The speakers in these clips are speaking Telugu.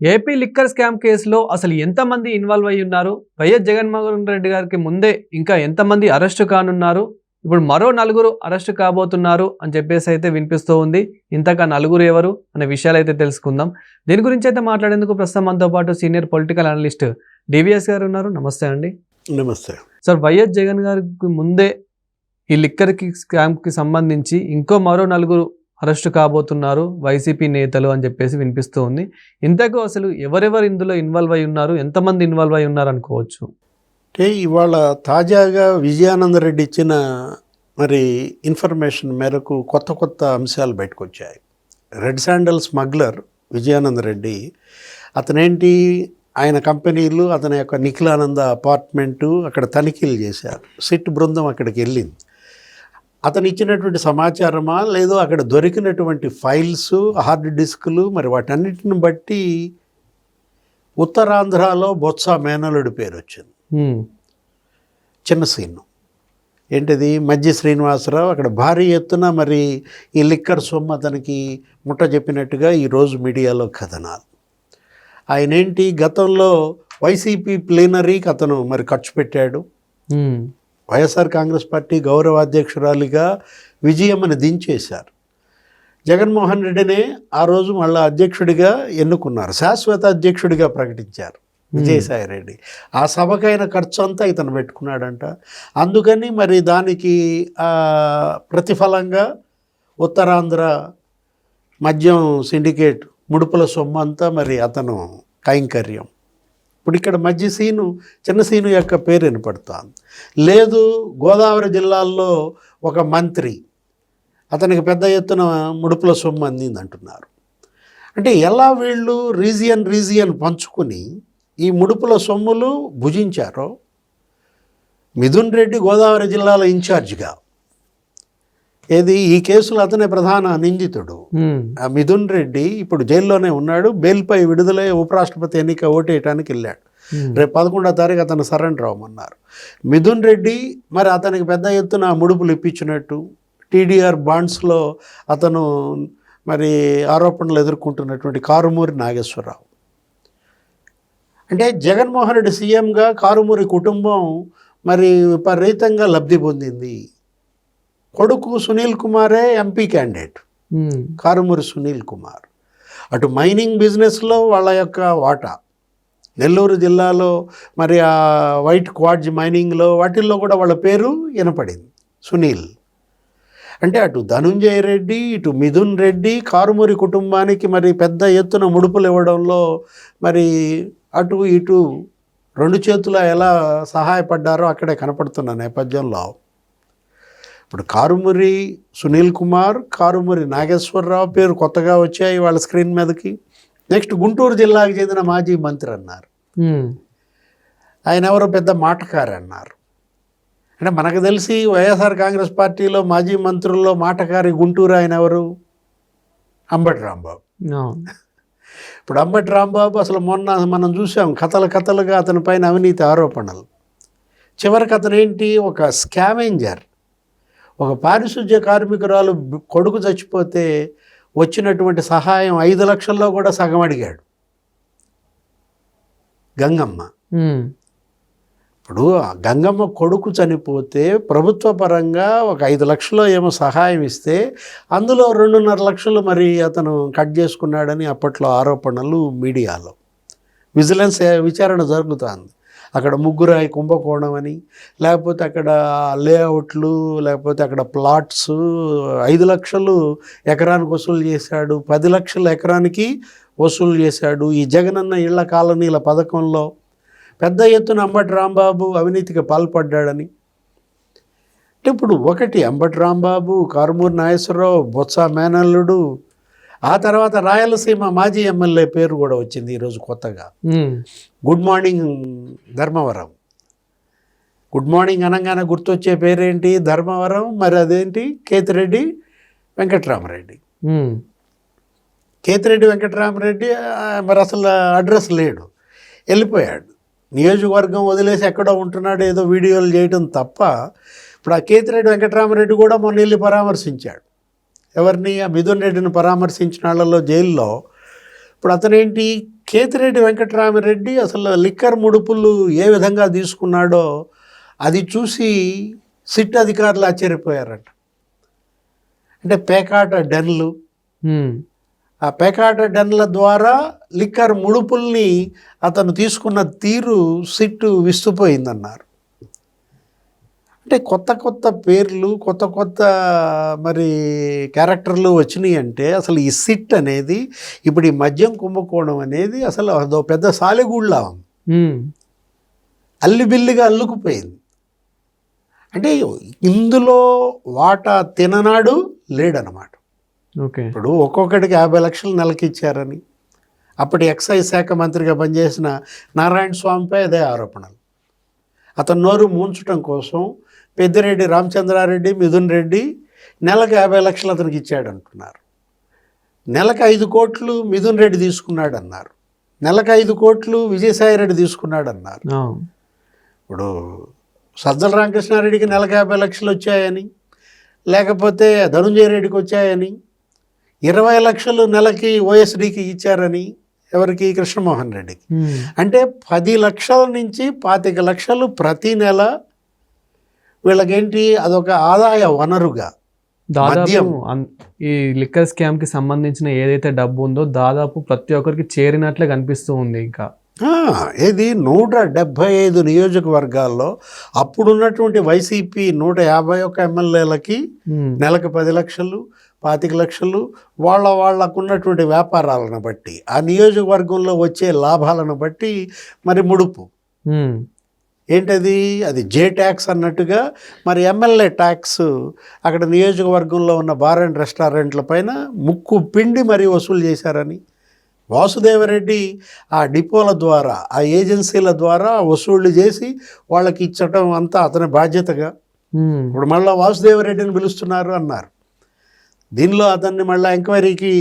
ఏపీ లిక్కర్ స్కామ్ కేసులో అసలు ఎంతమంది ఇన్వాల్వ్ అయి ఉన్నారు? వైఎస్ జగన్మోహన్ రెడ్డి గారికి ముందే ఇంకా ఎంతమంది అరెస్టు కానున్నారు? ఇప్పుడు మరో నలుగురు అరెస్టు కాబోతున్నారు అని చెప్పేసి అయితే వినిపిస్తూ ఉంది. ఇంతగా నలుగురు ఎవరు అనే విషయాలు అయితే తెలుసుకుందాం. దీని గురించి అయితే మాట్లాడేందుకు ప్రస్తుతం మనతో పాటు సీనియర్ పొలిటికల్ అనలిస్ట్ డివిఎస్ గారు ఉన్నారు. నమస్తే అండి. నమస్తే. సార్ వైఎస్ జగన్ గారికి ముందే ఈ లిక్కర్కి స్కామ్కి సంబంధించి ఇంకో మరో నలుగురు అరెస్టు కాబోతున్నారు వైసీపీ నేతలు అని చెప్పేసి వినిపిస్తూ ఉంది. ఇంతకు అసలు ఎవరెవరు ఇందులో ఇన్వాల్వ్ అయి ఉన్నారు? ఎంతమంది ఇన్వాల్వ్ అయి ఉన్నారు అనుకోవచ్చు? అంటే ఇవాళ తాజాగా విజయానంద రెడ్డి ఇచ్చిన మరి ఇన్ఫర్మేషన్ మేరకు కొత్త కొత్త అంశాలు బయటకు వచ్చాయి red sandal smuggler Vijayananda Reddy అతనేంటి? ఆయన కంపెనీలు అతని యొక్క నిఖిలానంద అపార్ట్మెంటు అక్కడ తనిఖీలు చేశారు. సిట్ బృందం అక్కడికి వెళ్ళింది. అతను ఇచ్చినటువంటి సమాచారమా? లేదో అక్కడ దొరికినటువంటి ఫైల్స్ హార్డ్ డిస్కులు మరి వాటన్నిటిని బట్టి ఉత్తరాంధ్రలో బొత్స మేనలుడి పేరు వచ్చింది. చిన్న సీను. ఏంటిది? మధ్య శ్రీనివాసరావు అక్కడ భారీ ఎత్తున మరి ఈ లిక్కర్ సొమ్ము అతనికి ముట్ట చెప్పినట్టుగా ఈరోజు మీడియాలో కథనాలు. ఆయన ఏంటి గతంలో వైసీపీ ప్లీనరీకి అతను మరి ఖర్చు పెట్టాడు. వైఎస్ఆర్ కాంగ్రెస్ పార్టీ గౌరవ అధ్యక్షురాలిగా విజయమ్మని దించేశారు. జగన్మోహన్ రెడ్డినే ఆ రోజు మళ్ళా అధ్యక్షుడిగా ఎన్నుకున్నారు. శాశ్వత అధ్యక్షుడిగా ప్రకటించారు విజయసాయి రెడ్డి ఆ సభకైన ఖర్చు అంతా ఇతను పెట్టుకున్నాడంట. అందుకని మరి దానికి ప్రతిఫలంగా ఉత్తరాంధ్ర మద్యం సిండికేట్ ముడుపుల సొమ్ము అంతా మరి అతను కైంకర్యం ఇప్పుడు ఇక్కడ మధ్య సీను చిన్న సీను యొక్క పేరు వినపడుతోంది. లేదు గోదావరి జిల్లాల్లో ఒక మంత్రి అతనికి పెద్ద ఎత్తున ముడుపుల సొమ్ము అందింది అంటున్నారు. అంటే ఎలా వీళ్ళు రీజియన్ రీజియన్ పంచుకుని ఈ ముడుపుల సొమ్ములు భుజించారో? మిథున్ రెడ్డి గోదావరి జిల్లాలో ఇన్ఛార్జిగా ఏది? ఈ కేసులో అతనే ప్రధాన నిందితుడు. మిథున్ రెడ్డి ఇప్పుడు జైల్లోనే ఉన్నాడు బెయిల్పై విడుదలై ఉపరాష్ట్రపతి ఎన్నిక ఓటేయటానికి వెళ్ళాడు. రేపు పదకొండో తారీఖు అతను సరెండర్ అవ్వమన్నారు. మిథున్ రెడ్డి మరి అతనికి పెద్ద ఎత్తున ముడుపులు ఇప్పించినట్టు టీడీఆర్ బాండ్స్లో అతను మరి ఆరోపణలు ఎదుర్కొంటున్నటువంటి కారుమూరి నాగేశ్వరరావు. అంటే జగన్మోహన్ రెడ్డి సీఎంగా కారుమూరి కుటుంబం మరి విపరీతంగా లబ్ధి పొందింది. కొడుకు సునీల్ కుమారే ఎంపీ క్యాండిడేట్. కారుమూరి సునీల్ కుమార్. అటు మైనింగ్ బిజినెస్లో వాళ్ళ యొక్క వాటా. నెల్లూరు జిల్లాలో మరి ఆ వైట్ క్వాడ్జ్ మైనింగ్లో వాటిల్లో కూడా వాళ్ళ పేరు వినపడింది. సునీల్. అంటే అటు ధనుంజయ రెడ్డి ఇటు మిథున్ రెడ్డి కారుమూరి కుటుంబానికి మరి పెద్ద ఎత్తున ముడుపులు ఇవ్వడంలో మరి అటు ఇటు రెండు చేతుల ఎలా సహాయపడ్డారో అక్కడే కనపడుతున్న నేపథ్యంలో ఇప్పుడు కారుమూరి సునీల్ కుమార్ కారుమూరి నాగేశ్వరరావు పేరు కొత్తగా వచ్చాయి వాళ్ళ స్క్రీన్ మీదకి. నెక్స్ట్ గుంటూరు జిల్లాకు చెందిన మాజీ మంత్రి అన్నారు. ఆయన ఎవరో పెద్ద మాటకారి అన్నారు. అంటే మనకు తెలిసి వైఎస్ఆర్ కాంగ్రెస్ పార్టీలో మాజీ మంత్రుల్లో మాటకారి గుంటూరు ఆయన ఎవరు? అంబటి రాంబాబు. ఇప్పుడు అంబటి రాంబాబు అసలు మొన్న మనం చూసాం కథలు కథలుగా అతని పైన అవినీతి ఆరోపణలు. చివరికి అతను ఏంటి? ఒక స్కావెంజర్. ఒక పారిశుధ్య కార్మికురాలు కొడుకు చచ్చిపోతే వచ్చినటువంటి సహాయం ఐదు లక్షల్లో కూడా సగం అడిగాడు. గంగమ్మ. ఇప్పుడు ఆ గంగమ్మ కొడుకు చనిపోతే ప్రభుత్వ పరంగా ఒక ఐదు లక్షలు ఏమో సహాయం ఇస్తే అందులో రెండున్నర లక్షలు మరి అతను కట్ చేసుకున్నాడని అప్పట్లో ఆరోపణలు మీడియాలో. విజిలెన్స్ విచారణ జరుగుతుంది. అక్కడ ముగ్గురాయి కుంభకోణం అని లేకపోతే అక్కడ లేఅవుట్లు లేకపోతే అక్కడ ప్లాట్స్ ఐదు లక్షలు ఎకరానికి వసూలు చేశాడు పది లక్షలు ఎకరానికి వసూలు చేశాడు. ఈ జగనన్న ఇళ్ళ కాలనీల పథకంలో పెద్ద ఎత్తున అంబటి రాంబాబు అవినీతికి పాల్పడ్డాడని. ఇప్పుడు ఒకటి అంబటి రాంబాబు కారుమూరి నాగేశ్వరరావు బొత్స మేనల్లుడు ఆ తర్వాత రాయలసీమ మాజీ ఎమ్మెల్యే పేరు కూడా వచ్చింది ఈరోజు కొత్తగా. Good morning Dharmavaram. Good morning అనగానే గుర్తొచ్చే పేరేంటి? ధర్మవరం మరి అదేంటి? కేతిరెడ్డి వెంకట్రామరెడ్డి. కేతిరెడ్డి వెంకటరామరెడ్డి మరి అసలు అడ్రస్ లేడు. వెళ్ళిపోయాడు. నియోజకవర్గం వదిలేసి ఎక్కడో ఉంటున్నాడు ఏదో వీడియోలు చేయటం తప్ప ఇప్పుడు ఆ కేతిరెడ్డి వెంకటరామరెడ్డి కూడా మొన్న వెళ్ళి పరామర్శించాడు. ఎవరిని ఆ మిథున్ రెడ్డిని పరామర్శించిన వాళ్ళలో జైల్లో. ఇప్పుడు అతనేంటి? కేతిరెడ్డి వెంకటరామిరెడ్డి అసలు లిక్కర్ ముడుపులు ఏ విధంగా తీసుకున్నాడో అది చూసి సిట్ అధికారులు ఆశ్చర్యపోయారట. అంటే పేకాట డెన్లు. ఆ పేకాట డెన్ల ద్వారా లిక్కర్ ముడుపుల్ని అతను తీసుకున్న తీరు సిట్టు విస్తుపోయిందన్నారు. అంటే కొత్త కొత్త పేర్లు కొత్త కొత్త మరి క్యారెక్టర్లు వచ్చినాయి అంటే అసలు ఈ సిట్ అనేది ఇప్పుడు ఈ మద్యం కుంభకోణం అనేది అసలు అదో పెద్ద సాలెగూళ్ళ. అల్లిబిల్లిగా అల్లుకుపోయింది. అంటే ఇందులో వాటా తిననాడు లేడనమాట. ఓకే. ఇప్పుడు ఒక్కొక్కడికి యాభై లక్షలు నెలకి ఇచ్చారని అప్పటి ఎక్సైజ్ శాఖ మంత్రిగా పనిచేసిన నారాయణ స్వామిపై అదే ఆరోపణలు. అతను నోరు మూంచడం కోసం పెద్దిరెడ్డి రామచంద్రారెడ్డి మిథున్ రెడ్డి నెలకు యాభై లక్షలు అతనికి ఇచ్చాడు అంటున్నారు నెలకు ఐదు కోట్లు మిథున్ రెడ్డి తీసుకున్నాడు అన్నారు నెలకు ఐదు కోట్లు విజయసాయి రెడ్డి తీసుకున్నాడు అన్నారు ఇప్పుడు సజ్జల రామకృష్ణారెడ్డికి నెలకు యాభై లక్షలు వచ్చాయని లేకపోతే ధనుంజయ రెడ్డికి వచ్చాయని ఇరవై లక్షలు నెలకి ఓఎస్డికి ఇచ్చారని ఎవరికి? కృష్ణమోహన్ రెడ్డికి. అంటే పది లక్షల నుంచి పాతిక లక్షలు ప్రతి నెల వీళ్ళకేంటి? అదొక ఆదాయ వనరుగా. దాదాపు ఈ లిక్కర్ స్కామ్కి సంబంధించిన ఏదైతే డబ్బు ఉందో దాదాపు ప్రతి ఒక్కరికి చేరినట్లే కనిపిస్తూ ఉంది ఇంకా. ఏది? నూట డెబ్భై ఐదు నియోజకవర్గాల్లో అప్పుడున్నటువంటి వైసీపీ నూట యాభై ఒక్క ఎమ్మెల్యేలకి నెలకు పది లక్షలు పాతిక లక్షలు వాళ్ళ వాళ్ళకు ఉన్నటువంటి వ్యాపారాలను బట్టి ఆ నియోజకవర్గంలో వచ్చే లాభాలను బట్టి మరి ముడుపు. ఏంటది? అది జే ట్యాక్స్ అన్నట్టుగా మరి ఎమ్మెల్యే ట్యాక్స్ అక్కడ నియోజకవర్గంలో ఉన్న బార్ అండ్ రెస్టారెంట్ల పైన ముక్కు పిండి మరీ వసూలు చేశారని. వాసుదేవరెడ్డి ఆ డిపోల ద్వారా ఆ ఏజెన్సీల ద్వారా వసూళ్ళు చేసి వాళ్ళకి ఇచ్చటం అంతా అతని బాధ్యతగా. ఇప్పుడు మళ్ళీ వాసుదేవరెడ్డిని పిలుస్తున్నారు అన్నారు. దీనిలో అతన్ని మళ్ళీ ఎంక్వైరీకి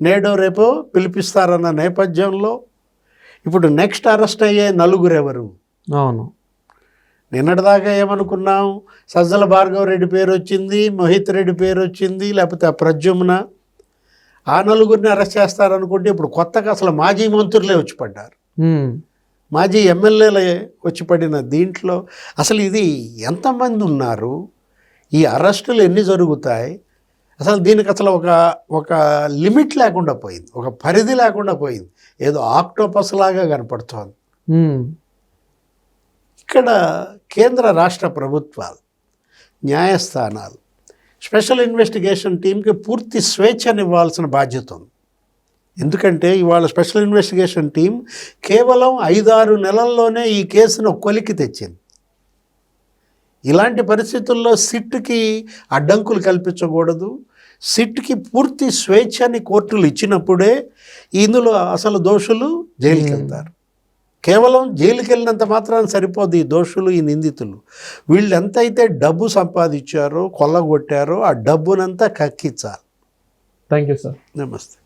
నేడో రేపో పిలిపిస్తారన్న నేపథ్యంలో ఇప్పుడు నెక్స్ట్ అరెస్ట్ అయ్యే నలుగురు ఎవరు అవును. నిన్నటిదాకా ఏమనుకున్నాం? సజ్జల భార్గవ రెడ్డి పేరు వచ్చింది మోహిత్ రెడ్డి పేరు వచ్చింది లేకపోతే ఆ ప్రద్యుమ్న. ఆ నలుగురిని అరెస్ట్ చేస్తారనుకుంటే ఇప్పుడు కొత్తగా అసలు మాజీ మంత్రులే వచ్చి పడ్డారు. మాజీ ఎమ్మెల్యేలే వచ్చి పడిన దీంట్లో అసలు ఇది ఎంతమంది ఉన్నారు? ఈ అరెస్టులు ఎన్ని జరుగుతాయి? అసలు దీనికి అసలు ఒక ఒక లిమిట్ లేకుండా పోయింది ఒక పరిధి లేకుండా పోయింది. ఏదో ఆక్టోపస్ లాగా కనపడుతోంది. ఇక్కడ కేంద్ర రాష్ట్ర ప్రభుత్వాలు న్యాయస్థానాలు స్పెషల్ ఇన్వెస్టిగేషన్ టీంకి పూర్తి స్వేచ్ఛనివ్వాల్సిన బాధ్యత ఉంది. ఎందుకంటే ఇవాళ స్పెషల్ ఇన్వెస్టిగేషన్ టీం కేవలం ఐదారు నెలల్లోనే ఈ కేసును కొలికి తెచ్చింది. ఇలాంటి పరిస్థితుల్లో సిట్కి అడ్డంకులు కల్పించకూడదు. సిట్కి పూర్తి స్వేచ్ఛని కోర్టులు ఇచ్చినప్పుడే ఇందులో అసలు దోషులు జైలుకి వెళ్తారు కేవలం జైలుకి వెళ్ళినంత మాత్రాన సరిపోదు ఈ దోషులు ఈ నిందితులు. వీళ్ళు ఎంతైతే డబ్బు సంపాదించారో కొల్లగొట్టారో ఆ డబ్బునంతా కక్కించాలి. థ్యాంక్ యూ సార్ నమస్తే.